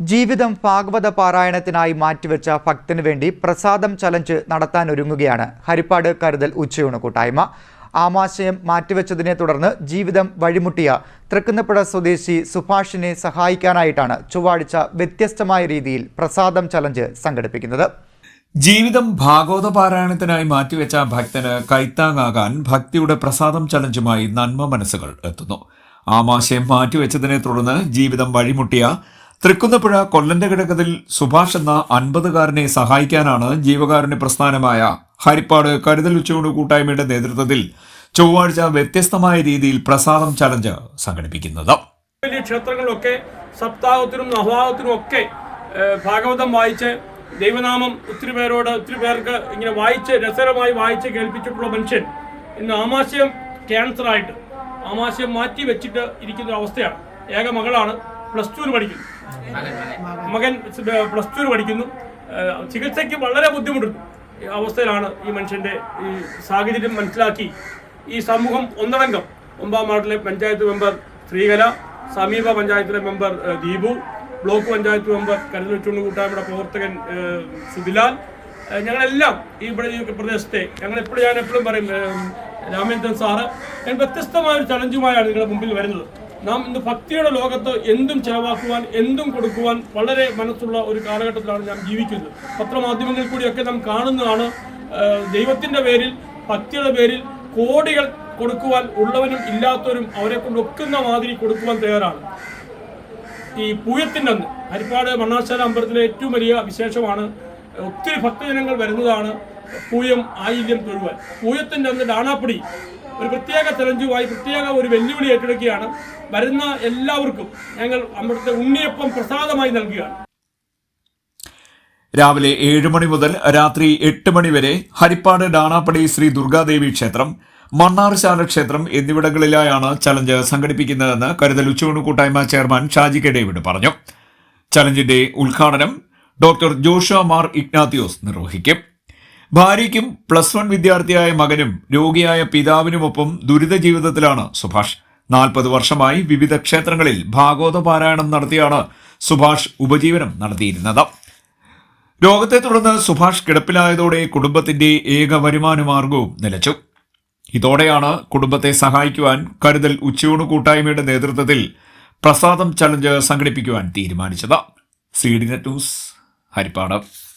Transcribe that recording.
ജീവിതം ഭാഗവത പാരായണത്തിനായി മാറ്റിവെച്ച ഭക്തന് വേണ്ടി പ്രസാദം ചലഞ്ച് നടത്താനൊരുങ്ങുകയാണ് ഹരിപ്പാട് കരുതൽ ഉച്ചയൂണ് കൂട്ടായ്മ. ആമാശയം മാറ്റിവെച്ചതിനെ തുടർന്ന് ജീവിതം വഴിമുട്ടിയ തൃക്കുന്നപ്പുഴ സ്വദേശി സുഭാഷിനെ സഹായിക്കാനായിട്ടാണ് ചൊവ്വാഴ്ച വ്യത്യസ്തമായ രീതിയിൽ പ്രസാദം ചലഞ്ച് സംഘടിപ്പിക്കുന്നത്. ജീവിതം ഭാഗവത പാരായണത്തിനായി മാറ്റിവെച്ച ഭക്തന് കൈത്താങ്ങാകാൻ ഭക്തിയുടെ പ്രസാദം ചലഞ്ചുമായി നന്മ മനസ്സുകൾ എത്തുന്നു. ആമാശയം മാറ്റിവെച്ചതിനെ തുടർന്ന് ജീവിതം വഴിമുട്ടിയ തൃക്കുന്നപ്പുഴ കൊല്ലന്റെ കിടക്കതിൽ സുഭാഷ് എന്ന അൻപതുകാരനെ സഹായിക്കാനാണ് ജീവകാരുണ്യ പ്രസ്ഥാനമായ ഹരിപ്പാട് കരുതൽ ഉച്ചയൂണ് കൂട്ടായ്മയുടെ നേതൃത്വത്തിൽ ചൊവ്വാഴ്ച വ്യത്യസ്തമായ രീതിയിൽ പ്രസാദം ചലഞ്ച് സംഘടിപ്പിക്കുന്നത്. വലിയ ക്ഷേത്രങ്ങളൊക്കെ സപ്താഹത്തിനും നവാഹത്തിനും ഒക്കെ ഭാഗവതം വായിച്ച് ദൈവനാമം ഒത്തിരി പേരോട് ഒത്തിരി പേർക്ക് ഇങ്ങനെ വായിച്ച് രസകരമായി വായിച്ച് കേൾപ്പിച്ചിട്ടുള്ള മനുഷ്യൻ ഇന്ന് ആമാശയം ക്യാൻസറായിട്ട് ആമാശയം മാറ്റി വെച്ചിട്ട് ഇരിക്കുന്ന അവസ്ഥയാണ്. ഏക മകളാണ് പ്ലസ് ടുവിന് പഠിക്കുന്നു മകൻ പ്ലസ് ടുവിന് പഠിക്കുന്നു. ചികിത്സയ്ക്ക് വളരെ ബുദ്ധിമുട്ടുണ്ട് അവസ്ഥയിലാണ് ഈ മനുഷ്യന്റെ ഈ സാഹചര്യം മനസ്സിലാക്കി ഈ സമൂഹം ഒന്നടങ്കം. ഒമ്പാം വാർഡിലെ പഞ്ചായത്ത് മെമ്പർ ശ്രീകല സമീപ പഞ്ചായത്തിലെ member Deepu block panchayat member കരുതൽ ചുണ്ണു കൂട്ടായ്മയുടെ പ്രവർത്തകൻ സുധിലാൽ ഞങ്ങളെല്ലാം ഇവിടെ ഈ പ്രദേശത്തെ ഞങ്ങൾ എപ്പോഴും ഞാൻ എപ്പോഴും പറയും രാമേന്ദ്രൻ സാറ്. ഞാൻ വ്യത്യസ്തമായ ഒരു ചലഞ്ചുമായാണ് നിങ്ങളുടെ മുമ്പിൽ വരുന്നത്. നാം ഇന്ന് ഭക്തിയുടെ ലോകത്ത് എന്തും ചെലവാക്കുവാൻ എന്തും കൊടുക്കുവാൻ വളരെ മനസ്സുള്ള ഒരു കാലഘട്ടത്തിലാണ് ഞാൻ ജീവിക്കുന്നത്. പത്രമാധ്യമങ്ങളിൽ കൂടിയൊക്കെ നാം കാണുന്നതാണ് ദൈവത്തിന്റെ പേരിൽ ഭക്തിയുടെ പേരിൽ കോടികൾ കൊടുക്കുവാൻ ഉള്ളവരും ഇല്ലാത്തവരും അവരെ കൊണ്ട് ഒക്കുന്ന മാതിരി കൊടുക്കുവാൻ തയ്യാറാണ്. ഈ പൂയത്തിന്റെ അന്ന് ഹരിപ്പാട് മണ്ണാശാല അമ്പലത്തിലെ ഏറ്റവും വലിയ വിശേഷമാണ് ഒത്തിരി ഭക്തജനങ്ങൾ വരുന്നതാണ് പൂയം ആയില്യം തൊഴുവാൻ. പൂയത്തിന്റെ അന്ന് ഡാണാപ്പടി ഒരു പ്രത്യേക ചലഞ്ചുമായി പ്രത്യേക ഒരു വെല്ലുവിളി ഏറ്റെടുക്കുകയാണ്. വരുന്ന എല്ലാവർക്കും ഞങ്ങൾ അവിടുത്തെ ഉണ്ണിയപ്പം പ്രസാദമായി നൽകുകയാണ്. രാവിലെ ഏഴ് മണി മുതൽ രാത്രി എട്ട് മണി വരെ ഹരിപ്പാട് ഡാണാപ്പടി ശ്രീ ദുർഗാദേവി ക്ഷേത്രം മണ്ണാർശാല ക്ഷേത്രം എന്നിവിടങ്ങളിലായാണ് ചലഞ്ച് സംഘടിപ്പിക്കുന്നതെന്ന് കരുതൽ ഉച്ചയൂണ് കൂട്ടായ്മ ചെയർമാൻ ഷാജി കെ ഡേവിഡ് പറഞ്ഞു. ചലഞ്ചിന്റെ ഉദ്ഘാടനം ഡോക്ടർ ജോഷ മാർ ഇഗ്നാത്തിയോസ് നിർവഹിക്കും. ഭാര്യയ്ക്കും പ്ലസ് വൺ വിദ്യാർത്ഥിയായ മകനും രോഗിയായ പിതാവിനുമൊപ്പം ദുരിത ജീവിതത്തിലാണ് സുഭാഷ്. നാൽപ്പത് വർഷമായി വിവിധ ക്ഷേത്രങ്ങളിൽ ഭാഗവത പാരായണം നടത്തിയാണ് സുഭാഷ് ഉപജീവനം നടത്തിയിരുന്നത്. രോഗത്തെ തുടർന്ന് സുഭാഷ് കിടപ്പിലായതോടെ കുടുംബത്തിന്റെ ഏക വരുമാന മാർഗവും നിലച്ചു. ഇതോടെയാണ് കുടുംബത്തെ സഹായിക്കുവാൻ കരുതൽ ഉച്ചയൂണ് കൂട്ടായ്മയുടെ നേതൃത്വത്തിൽ പ്രസാദം ചലഞ്ച് സംഘടിപ്പിക്കുവാൻ തീരുമാനിച്ചത്. C D net news Harippad.